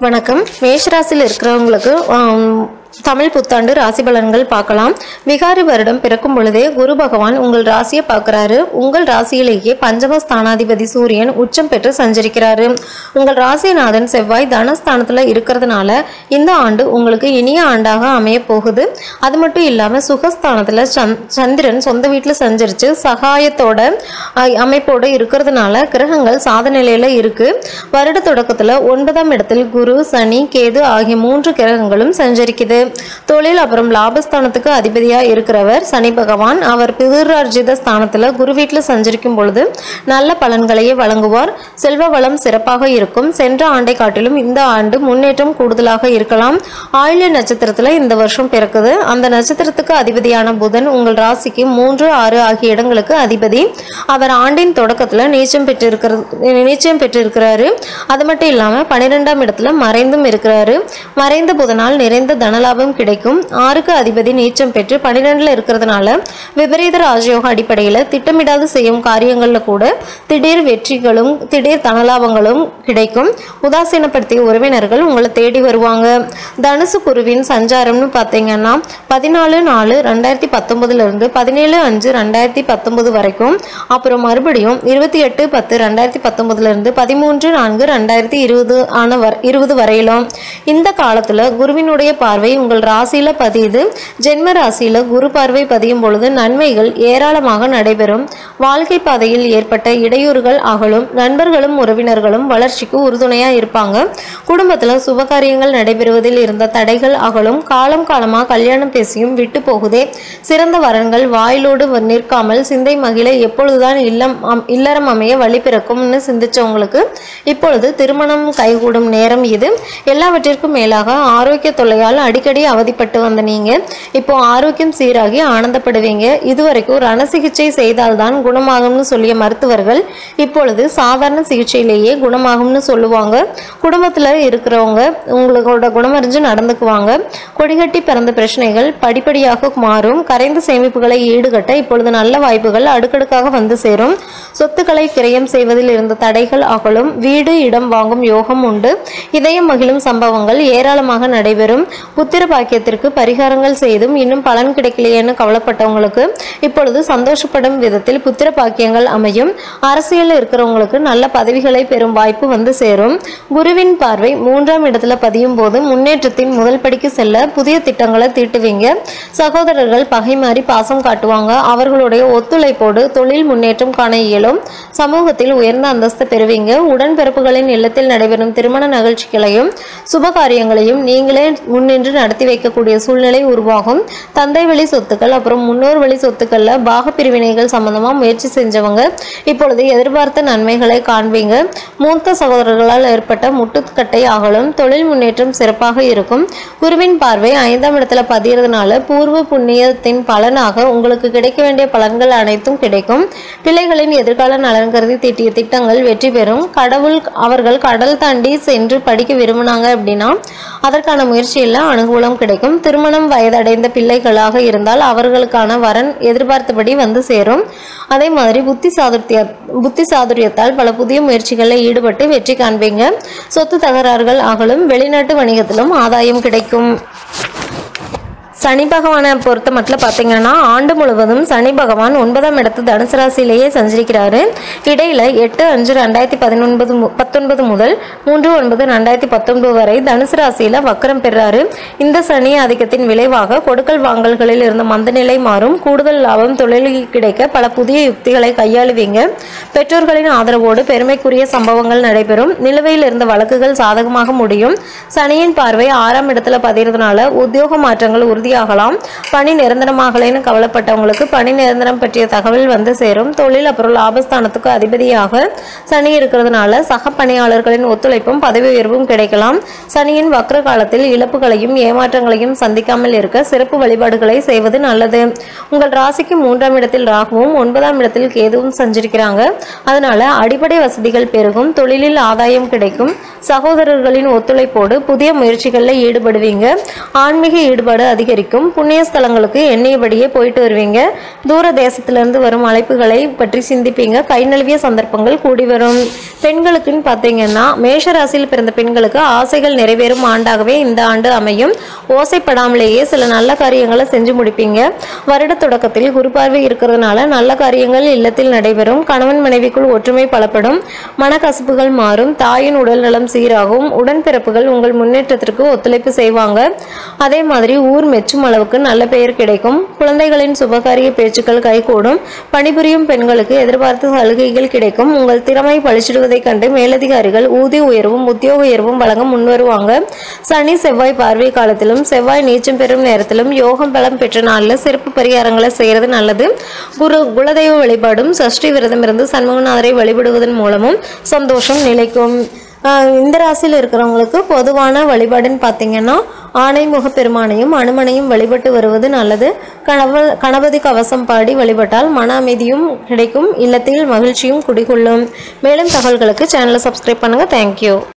வணக்கம். மேஷராசியில் இருக்கிறவங்களுக்கு தமிழ் புத்தாண்டு ராசி பலன்கள் பார்க்கலாம். விகாரி வருடம் பிறக்கும் பொழுதே குரு பகவான் உங்கள் ராசியை பார்க்குறாரு. உங்கள் ராசியிலேயே பஞ்சம ஸ்தானாதிபதி சூரியன் உச்சம் பெற்று சஞ்சரிக்கிறாரு. உங்கள் ராசிநாதன் செவ்வாய் தனஸ்தானத்தில் இருக்கிறதுனால இந்த ஆண்டு உங்களுக்கு இனிய ஆண்டாக அமைய போகுது. அது மட்டும் இல்லாமல் சுகஸ்தானத்தில் சந் சந்திரன் சொந்த வீட்டில் சஞ்சரித்து சகாயத்தோட அமைப்போடு இருக்கிறதுனால கிரகங்கள் சாத நிலையில் வருட தொடக்கத்தில் ஒன்பதாம் இடத்தில் குரு சனி கேது ஆகிய மூன்று கிரகங்களும் சஞ்சரிக்குது. தொழில் அப்புறம் லாபஸ்தானத்துக்கு அதிபதியா இருக்கிறவர் சனி பகவான். அவர் பிதுரார்ஜித ஸ்தானத்துல குரு வீட்டில் சஞ்சரிக்கும் பொழுது நல்ல பலன்களையே வழங்குவார். செல்வ வளம் சிறப்பாக இருக்கும். சென்ற ஆண்டை காட்டிலும் இந்த ஆண்டு முன்னேற்றம் கூடுதலாக இருக்கலாம். ஆயுள நட்சத்திரத்துல இந்த வருஷம் பிறக்குது. அந்த நட்சத்திரத்துக்கு அதிபதியான புதன் உங்கள் ராசிக்கு மூன்று ஆறு ஆகிய இடங்களுக்கு அதிபதி. அவர் ஆண்டின் தொடக்கத்துல நீச்சம் பெற்றிருக்கிறது நீச்சம் பெற்றிருக்கிறாரு. அது மட்டும் இல்லாம பன்னிரெண்டாம் இடத்துல மறைந்தும் இருக்கிறாரு. மறைந்த புதனால் நிறைந்த தனலாப லாபம் கிடைக்கும். ஆறுக்கு அதிபதி நீச்சம் பெற்று பன்னிரெண்டுல இருக்கிறதுனால விபரீத ராஜயோக அடிப்படையில் திட்டமிடாது செய்யும் காரியங்கள்ல கூட திடீர் வெற்றிகளும் திடீர் தனலாபங்களும் கிடைக்கும். உதாசீனப்படுத்திய உறவினர்கள் உங்களை தேடி வருவாங்க. தனுசு குருவின் சஞ்சாரம்னு பார்த்தீங்கன்னா பதினாலு நாலு ரெண்டாயிரத்தி பத்தொன்பதுல இருந்து பதினேழு அஞ்சு ரெண்டாயிரத்தி பத்தொன்பது வரைக்கும். அப்புறம் மறுபடியும் இருபத்தி எட்டு பத்து ரெண்டாயிரத்தி பத்தொன்பதுல இருந்து பதிமூன்று நான்கு ரெண்டாயிரத்தி இருபது ஆன வர இருபது வரையிலும். இந்த காலத்துல குருவினுடைய பார்வை உங்கள் ராசியில பதியுது. ஜென்ம ராசியில குரு பார்வை பதியும் பொழுது நன்மைகள் ஏராளமாக நடைபெறும். வாழ்க்கை பாதையில் ஏற்பட்ட இடையூறுகள் அகலும். நண்பர்களும் உறவினர்களும் வளர்ச்சிக்கு உறுதுணையா இருப்பாங்க. குடும்பத்துல சுபகாரியங்கள் நடைபெறுவதில் இருந்த தடைகள் அகலும். காலம் காலமா கல்யாணம் பேசியும் விட்டு போகுதே. சிறந்த வரன்கள் வாயிலோடு நிற்காமல் சிந்தை மகிழ எப்பொழுதுதான் இல்லம் இல்லறம் அமைய வழி பிறக்கும்னு சிந்திச்சவங்களுக்கு இப்பொழுது திருமணம் கைகூடும் நேரம் இது. எல்லாவற்றிற்கும் மேலாக ஆரோக்கிய தொல்லையால் அடிக்கடி அவதிப்பட்டு வந்த நீங்க இப்போ ஆரோக்கியம் சீராகி ஆனந்தப்படுவீங்க. இதுவரைக்கும் ரண சிகிச்சை செய்தால்தான் குணமாகும்னு சொல்லிய மருத்துவர்கள் இப்பொழுது சாதாரண சிகிச்சையிலேயே குணமாகும்னு சொல்லுவாங்க. குடும்பத்துல இருக்கிறவங்க உங்களோட குணமறிஞ்சு நடந்துக்குவாங்க. கொடிகட்டி பிறந்த பிரச்சனைகள் படிப்படியாக மாறும். கரைந்த சேமிப்புகளை ஈடுகட்ட இப்பொழுது நல்ல வாய்ப்புகள் அடுக்கடுக்காக வந்து சேரும். சொத்துக்களை கிரயம் செய்வதில் இருந்த தடைகள் அகலும். வீடு இடம் வாங்கும் யோகம் உண்டு. இதயம் மகிழும் சம்பவங்கள் ஏராளமாக நடைபெறும். புத்திர பாக்கியத்திற்கு பரிகாரங்கள் செய்தும் இன்னும் பலன் கிடைக்கலையேன்னு கவலைப்பட்டவங்களுக்கு இப்பொழுது சந்தோஷப்படும் விதத்தில் புத்திர பாக்கியங்கள் அமையும். அரசியலில் இருக்கிறவங்களுக்கு நல்ல பதவிகளை பெறும் வாய்ப்பு வந்து சேரும். குருவின் பார்வை மூன்றாம் இடத்துல பதியும் போது முன்னேற்றத்தின் முதல் படிக்கு செல்ல புதிய திட்டங்களை தீட்டுவீங்க. சகோதரர்கள் பகை மாறி பாசம் காட்டுவாங்க. அவர்களுடைய ஒத்துழைப்போடு தொழில் முன்னேற்றம் காண இயலும். சமூகத்தில் உயர்ந்த அந்தஸ்து பெறுவீங்க. உடன்பிறப்புகளின் இல்லத்தில் நடைபெறும் திருமண நிகழ்ச்சிகளையும் சுப காரியங்களையும் நீங்களே முன்னின்று நடத்தி வைக்கக்கூடிய சூழ்நிலை உருவாகும். தந்தை வழி சொத்துக்கள் அப்புறம் முன்னோர் வழி சொத்துக்கள்ல பாக பிரிவினைகள் சம்பந்தமா முயற்சி செஞ்சவங்க. இப்பொழுது எதிர்பார்த்த நன்மைகளை காண்பீங்க. மூத்த சகோதரர்களால் ஏற்பட்ட முட்டுக்கட்டை அகலும். தொழில் முன்னேற்றம் சிறப்பாக இருக்கும். குருவின் பார்வை ஐந்தாம் இடத்துல பதியறதுனால பூர்வ புண்ணியத்தின் பலனாக உங்களுக்கு கிடைக்க வேண்டிய பலன்கள் அனைத்தும் கிடைக்கும். பிள்ளைகளின் எதிர்கால நலன் கருதி திட்டிய திட்டங்கள் வெற்றி பெறும். கடவுள் அவர்கள் கடல் தாண்டி சென்று படிக்க விரும்பினாங்க அப்படின்னா அதற்கான முயற்சியில் மூலம் கிடைக்கும். திருமணம் வயதடைந்த பிள்ளைகளாக இருந்தால் அவர்களுக்கான வரன் எதிர்பார்த்தபடி வந்து சேரும். அதே மாதிரி புத்தி சாதுர்த்திய புத்தி சாதுரியத்தால் பல புதிய முயற்சிகளில் ஈடுபட்டு வெற்றி காண்பீங்க. சொத்து தகராறுகள் அகலும் வெளிநாட்டு வணிகத்திலும் ஆதாயம் கிடைக்கும். சனி பகவானை பொறுத்த மட்டும் பார்த்தீங்கன்னா ஆண்டு முழுவதும் சனி பகவான் ஒன்பதாம் இடத்து தனுசு ராசியிலேயே சஞ்சரிக்கிறாரு. இடையில எட்டு அஞ்சு ரெண்டாயிரத்தி பதினொன்பது பத்தொன்பது முதல் மூன்று ஒன்பது ரெண்டாயிரத்தி பத்தொன்பது வரை தனுசு ராசியில வக்கரம் பெறாரு. இந்த சனி ஆதிக்கத்தின் விளைவாக கொடுக்கல் வாங்கல்களில் இருந்த மந்தநிலை மாறும். கூடுதல் லாபம் தொழிலில் கிடைக்க பல புதிய யுக்திகளை கையாளுவீங்க. பெற்றோர்களின் ஆதரவோடு பெருமைக்குரிய சம்பவங்கள் நடைபெறும். நிலுவையில் இருந்த வழக்குகள் சாதகமாக முடியும். சனியின் பார்வை ஆறாம் இடத்துல பதிகிறதுனால உத்தியோக மாற்றங்கள் உறுதி உறுதியாகலாம். பணி நிரந்தரமாகலேன்னு கவலைப்பட்டவங்களுக்கு பணி நிரந்தரம் பற்றிய தகவல் வந்து சேரும். தொழில் அப்புறம் லாபஸ்தானத்துக்கு அதிபதியாக சனி இருக்கிறதுனால சக பணியாளர்களின் ஒத்துழைப்பும் பதவி உயர்வும் கிடைக்கலாம். சனியின் வக்ர காலத்தில் இழப்புகளையும் ஏமாற்றங்களையும் சந்திக்காமல் இருக்க சிறப்பு வழிபாடுகளை செய்வது நல்லது. உங்கள் ராசிக்கு மூன்றாம் இடத்தில் ராகுவும் ஒன்பதாம் இடத்தில் கேதுவும் சஞ்சரிக்கிறாங்க. அதனால அடிப்படை வசதிகள் பெருகும். தொழிலில் ஆதாயம் கிடைக்கும். சகோதரர்களின் ஒத்துழைப்போடு புதிய முயற்சிகளில் ஈடுபடுவீங்க. ஆன்மீக ஈடுபாடு அதிகரிக்கும். அதிகரிக்கும் புண்ணிய ஸ்தலங்களுக்கு எண்ணியபடியே போயிட்டு வருவீங்க. தூர தேசத்திலிருந்து வரும் அழைப்புகளை பற்றி சிந்திப்பீங்க. கை நழுவிய சந்தர்ப்பங்கள் கூடி வரும். பெண்களுக்குன்னு பார்த்தீங்கன்னா மேஷராசியில் பிறந்த பெண்களுக்கு ஆசைகள் நிறைவேறும் ஆண்டாகவே இந்த ஆண்டு அமையும். ஓசைப்படாமலேயே சில நல்ல காரியங்களை செஞ்சு முடிப்பீங்க. வருட தொடக்கத்தில் குரு பார்வை இருக்கிறதுனால நல்ல காரியங்கள் இல்லத்தில் நடைபெறும். கணவன் மனைவிக்குள் ஒற்றுமை பலப்படும். மனக்கசப்புகள் மாறும். தாயின் உடல் நலம் சீராகும். உடன்பிறப்புகள் உங்கள் முன்னேற்றத்திற்கு ஒத்துழைப்பு செய்வாங்க. அதே மாதிரி ஊர் மெச்சும் அளவுக்கு நல்ல பெயர் கிடைக்கும். குழந்தைகளின் சுபகாரிய பேச்சுக்கள் கைகூடும். பணிபுரியும் பெண்களுக்கு எதிர்பார்த்த சலுகைகள் கிடைக்கும். உங்கள் திறமை பழிச்சிடுவதைக் கண்டு மேலதிகாரிகள் ஊதிய உயர்வும் உத்தியோக உயர்வும் வழங்க முன்வருவாங்க. சனி செவ்வாய் பார்வை காலத்திலும் செவ்வாய் நீச்சம் பெறும் நேரத்திலும் யோகம் பலம் பெற்ற நாளில் சிறப்பு பரிகாரங்களை செய்கிறது நல்லது. குரு குலதெய்வ வழிபாடும் சஷ்டி விரதம் இருந்து சண்முகநாதரை வழிபடுவதன் மூலமும் சந்தோஷம் நிலைக்கும். இந்த ராசியில் இருக்கிறவங்களுக்கு பொதுவான வழிபாடுன்னு பார்த்தீங்கன்னா ஆணைமுக பெருமானையும் அனுமனையும் வழிபட்டு வருவது நல்லது. கணவ கணபதி கவசம் பாடி வழிபட்டால் மன அமைதியும் கிடைக்கும் இல்லத்தில் மகிழ்ச்சியும் குடிகொள்ளும். மேலும் தகவல்களுக்கு சேனலை சப்ஸ்கிரைப் பண்ணுங்கள் தேங்க்யூ